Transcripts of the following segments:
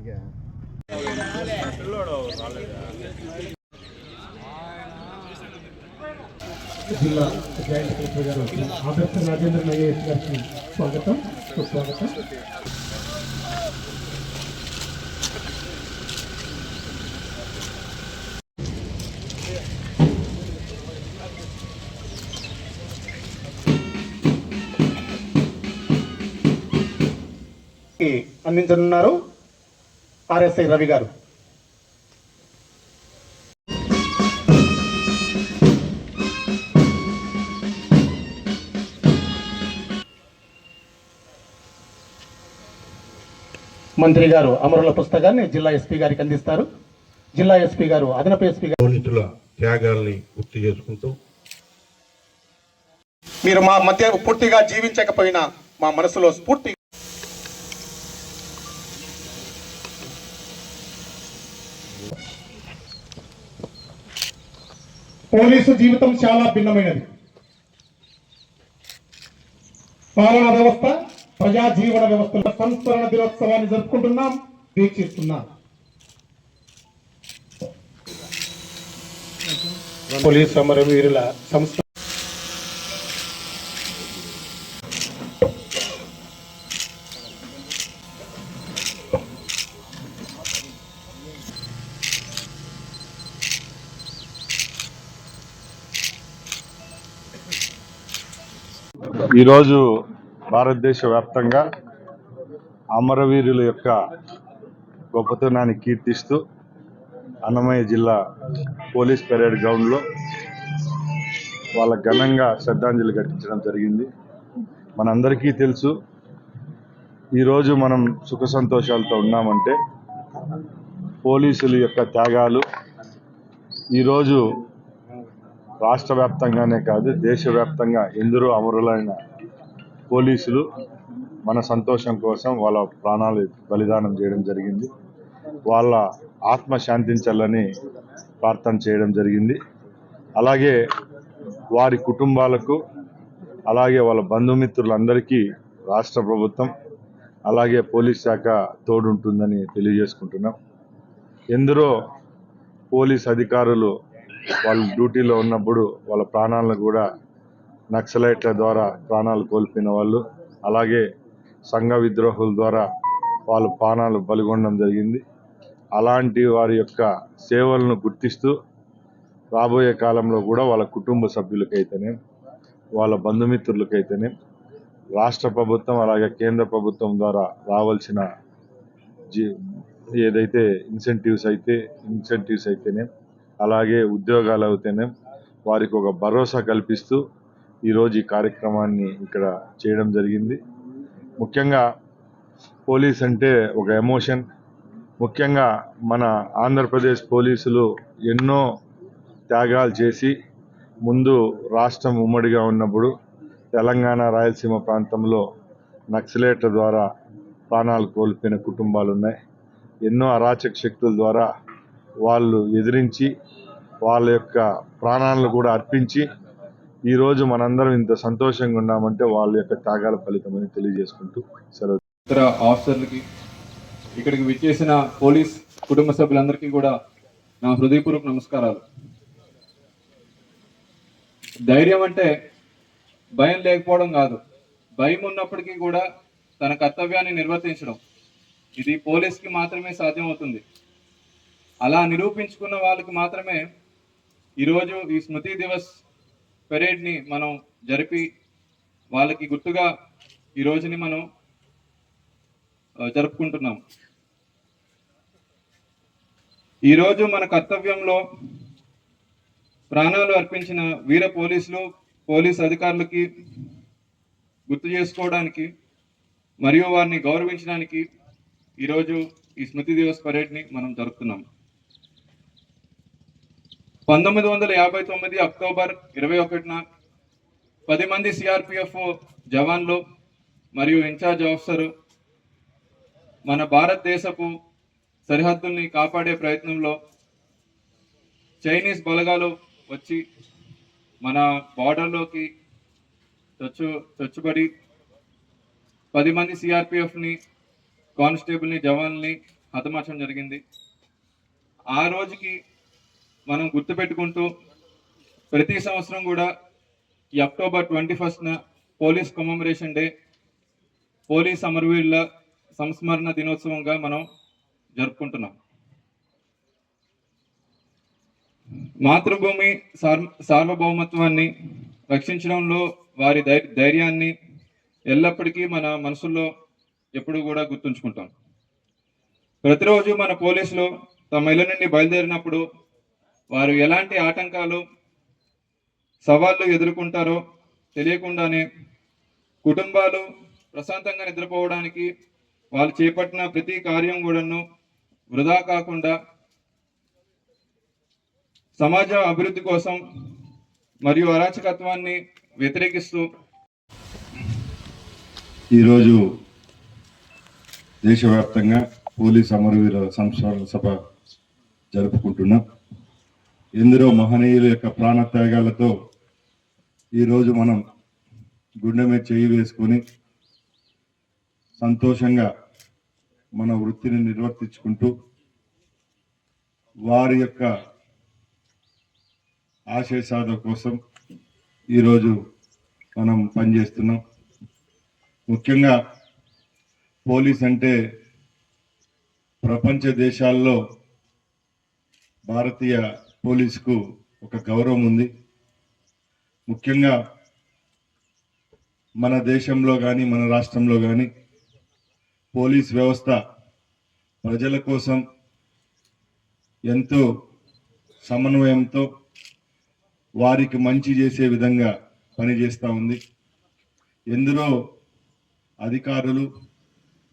గట్టిగా జిల్లా joint collector గారు ఆదర్శ రాజేంద్ర ఐఏఎస్ గారికి స్వాగతం. సుస్వాగతం. అందించనున్నారు. ఆర్ఎస్ఐ రవి గారు. మంత్రి గారు అమరుల పుస్తకాన్ని జిల్లా ఎస్పీ గారికి అందిస్తారు. జిల్లా ఎస్పీ గారు అదనపు ఎస్పీ గారు. త్యాగాల్ని గుర్తు చేసుకుంటూ మీరు మా మధ్య పూర్తిగా జీవించకపోయినా మా మనసులో స్ఫూర్తి పోలీసు జీవితం చాలా భిన్నమైనది. పాలనా వ్యవస్థ ప్రజా జీవన వ్యవస్థ సంస్మరణ దినోత్సవాన్ని జరుపుకుంటున్నాం వీక్షిస్తున్నాం పోలీసు అమరవీరుల సంస్థ ఈరోజు భారతదేశ వ్యాప్తంగా అమరవీరుల యొక్క గొప్పతనాన్ని కీర్తిస్తూ అన్నమయ్య జిల్లా పోలీస్ పెరేడ్ గ్రౌండ్లో వాళ్ళ ఘనంగా శ్రద్ధాంజలి ఘటించడం జరిగింది. మనందరికీ తెలుసు ఈరోజు మనం సుఖ సంతోషాలతో ఉన్నామంటే పోలీసుల యొక్క త్యాగాలు ఈరోజు రాష్ట్ర వ్యాప్తంగానే కాదు దేశవ్యాప్తంగా ఎందరో అమరులైన పోలీసులు మన సంతోషం కోసం వాళ్ళ ప్రాణాలు బలిదానం చేయడం జరిగింది. వాళ్ళ ఆత్మ శాంతించాలని ప్రార్థన చేయడం జరిగింది. అలాగే వారి కుటుంబాలకు అలాగే వాళ్ళ బంధుమిత్రులందరికీ రాష్ట్ర ప్రభుత్వం అలాగే పోలీస్ శాఖ తోడుంటుందని తెలియజేసుకుంటున్నాం. ఎందరో పోలీస్ అధికారులు వాళ్ళు డ్యూటీలో ఉన్నప్పుడు వాళ్ళ ప్రాణాలను కూడా నక్సలైట్ల ద్వారా ప్రాణాలు కోల్పోయిన వాళ్ళు అలాగే సంఘ విద్రోహుల ద్వారా వాళ్ళు ప్రాణాలు బలిగొనడం జరిగింది. అలాంటి వారి యొక్క సేవలను గుర్తిస్తూ రాబోయే కాలంలో కూడా వాళ్ళ కుటుంబ సభ్యులకైతేనే వాళ్ళ బంధుమిత్రులకైతేనే రాష్ట్ర ప్రభుత్వం అలాగే కేంద్ర ప్రభుత్వం ద్వారా రావాల్సిన జీ ఏదైతే ఇన్సెంటివ్స్ అయితే ఇన్సెంటివ్స్ అయితేనే అలాగే ఉద్యోగాలు అయితేనే వారికి ఒక భరోసా కల్పిస్తూ ఈరోజు ఈ కార్యక్రమాన్ని ఇక్కడ చేయడం జరిగింది. ముఖ్యంగా పోలీస్ అంటే ఒక ఎమోషన్. ముఖ్యంగా మన ఆంధ్రప్రదేశ్ పోలీసులు ఎన్నో త్యాగాలు చేసి ముందు రాష్ట్రం ఉమ్మడిగా ఉన్నప్పుడు తెలంగాణ రాయలసీమ ప్రాంతంలో నక్సలేట్ల ద్వారా ప్రాణాలు కోల్పోయిన కుటుంబాలు ఉన్నాయి ఎన్నో అరాచక శక్తుల ద్వారా వాళ్ళు ఎదిరించి వాళ్ళ యొక్క ప్రాణాలను కూడా అర్పించి ఈరోజు మనందరం ఇంత సంతోషంగా ఉన్నామంటే వాళ్ళ యొక్క త్యాగాల ఫలితమని తెలియజేసుకుంటూ సెలవు. ఇతర ఆఫీసర్లకి ఇక్కడికి విచ్చేసిన పోలీస్ కుటుంబ సభ్యులందరికీ కూడా నా హృదయపూర్వక నమస్కారాలు. ధైర్యం అంటే భయం లేకపోవడం కాదు. భయం ఉన్నప్పటికీ కూడా తన కర్తవ్యాన్ని నిర్వర్తించడం. ఇది పోలీస్కి మాత్రమే సాధ్యమవుతుంది. అలా నిరూపించుకున్న వాళ్ళకి మాత్రమే ఈరోజు ఈ స్మృతి దివస్ పెరేడ్ని మనం జరిపి వాళ్ళకి గుర్తుగా ఈ రోజుని మనం జరుపుకుంటున్నాం. ఈరోజు మన కర్తవ్యంలో ప్రాణాలు అర్పించిన వీర పోలీసులు పోలీస్ అధికారులకి గుర్తు చేసుకోవడానికి మరియు వారిని గౌరవించడానికి ఈరోజు ఈ స్మృతి దివస్ పరేడ్ని మనం జరుపుతున్నాం. పంతొమ్మిది వందల యాభై తొమ్మిది అక్టోబర్ ఇరవై ఒకటిన పది మంది సిఆర్పిఎఫ్ జవాన్లు మరియు ఇన్ఛార్జ్ ఆఫీసర్ మన భారతదేశపు సరిహద్దుల్ని కాపాడే ప్రయత్నంలో చైనీస్ బలగాలు వచ్చి మన బార్డర్లోకి చొచ్చు చొచ్చుబడి పది మంది సిఆర్పిఎఫ్ని కానిస్టేబుల్ని జవాన్ని హతమార్చడం జరిగింది. ఆ రోజుకి మనం గుర్తుపెట్టుకుంటూ ప్రతి సంవత్సరం కూడా ఈ అక్టోబర్ ట్వంటీ ఫస్ట్న పోలీస్ కమమరేషన్ డే పోలీస్ అమరవీరుల సంస్మరణ దినోత్సవంగా మనం జరుపుకుంటున్నాం. మాతృభూమి సార్ సార్వభౌమత్వాన్ని రక్షించడంలో వారి ధైర్యాన్ని ఎల్లప్పటికీ మన మనసుల్లో ఎప్పుడు కూడా గుర్తుంచుకుంటాం. ప్రతిరోజు మన పోలీసులు తమ ఇళ్ళ నుండి బయలుదేరినప్పుడు వారు ఎలాంటి ఆటంకాలు సవాళ్ళు ఎదుర్కొంటారో తెలియకుండానే కుటుంబాలు ప్రశాంతంగా నిద్రపోవడానికి వాళ్ళు చేపట్టిన ప్రతి కార్యం కూడాను వృధా కాకుండా సమాజ అభివృద్ధి కోసం మరియు అరాచకత్వాన్ని వ్యతిరేకిస్తూ ఈరోజు దేశవ్యాప్తంగా పోలీస్ అమరవీర సంస్మరణ సభ జరుపుకుంటున్నాం. ఎందరో మహనీయుల యొక్క ప్రాణత్యాగాలతో ఈరోజు మనం గుండె మీద చేయి వేసుకొని సంతోషంగా మన వృత్తిని నిర్వర్తించుకుంటూ వారి యొక్క ఆశయ సాధన కోసం ఈరోజు మనం పనిచేస్తున్నాం. ముఖ్యంగా పోలీస్ అంటే ప్రపంచ దేశాల్లో భారతీయ పోలీసుకు ఒక గౌరవం ఉంది. ముఖ్యంగా మన దేశంలో కానీ మన రాష్ట్రంలో కానీ పోలీస్ వ్యవస్థ ప్రజల కోసం ఎంతో సమన్వయంతో వారికి మంచి చేసే విధంగా పనిచేస్తూ ఉంది. ఎందరో అధికారులు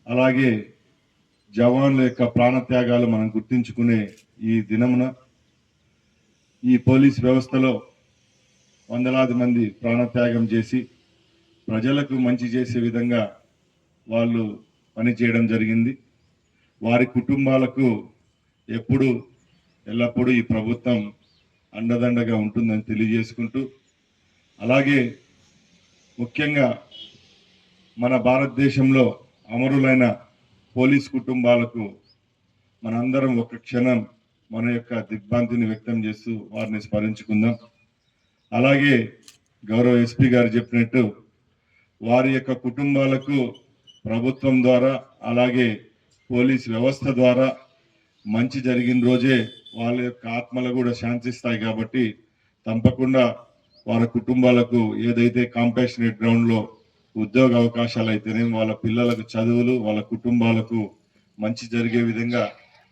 అలాగే జవాన్ల యొక్క ప్రాణత్యాగాలు మనం గుర్తించుకునే ఈ దినమున ఈ పోలీస్ వ్యవస్థలో వందలాది మంది ప్రాణత్యాగం చేసి ప్రజలకు మంచి చేసే విధంగా వాళ్ళు పనిచేయడం జరిగింది. వారి కుటుంబాలకు ఎప్పుడు ఎల్లప్పుడూ ఈ ప్రభుత్వం అండదండగా ఉంటుందని తెలియజేసుకుంటూ అలాగే ముఖ్యంగా మన భారతదేశంలో అమరులైన పోలీస్ కుటుంబాలకు మనందరం ఒక క్షణం మన యొక్క దిగ్భ్రాంతిని వ్యక్తం చేస్తూ వారిని స్మరించుకుందాం. అలాగే గౌరవ ఎస్పీ గారు చెప్పినట్టు వారి యొక్క కుటుంబాలకు ప్రభుత్వం ద్వారా అలాగే పోలీస్ వ్యవస్థ ద్వారా మంచి జరిగిన రోజే వాళ్ళ యొక్క ఆత్మలు కూడా శాంతిస్తాయి కాబట్టి తప్పకుండా వారి కుటుంబాలకు ఏదైతే కాంపాషనేట్ గ్రౌండ్లో ఉద్యోగ అవకాశాలు అయితేనే వాళ్ళ పిల్లలకు చదువులు వాళ్ళ కుటుంబాలకు మంచి జరిగే విధంగా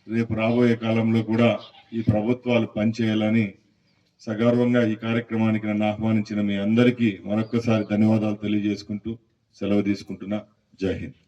రేపు రాబోయే కాలంలో కూడా ఈ ప్రభుత్వాలు పనిచేయాలని సగర్వంగా ఈ కార్యక్రమానికి నన్ను ఆహ్వానించిన మీ అందరికీ మరొక్కసారి ధన్యవాదాలు తెలియజేసుకుంటూ సెలవు తీసుకుంటున్నా. జై హింద్.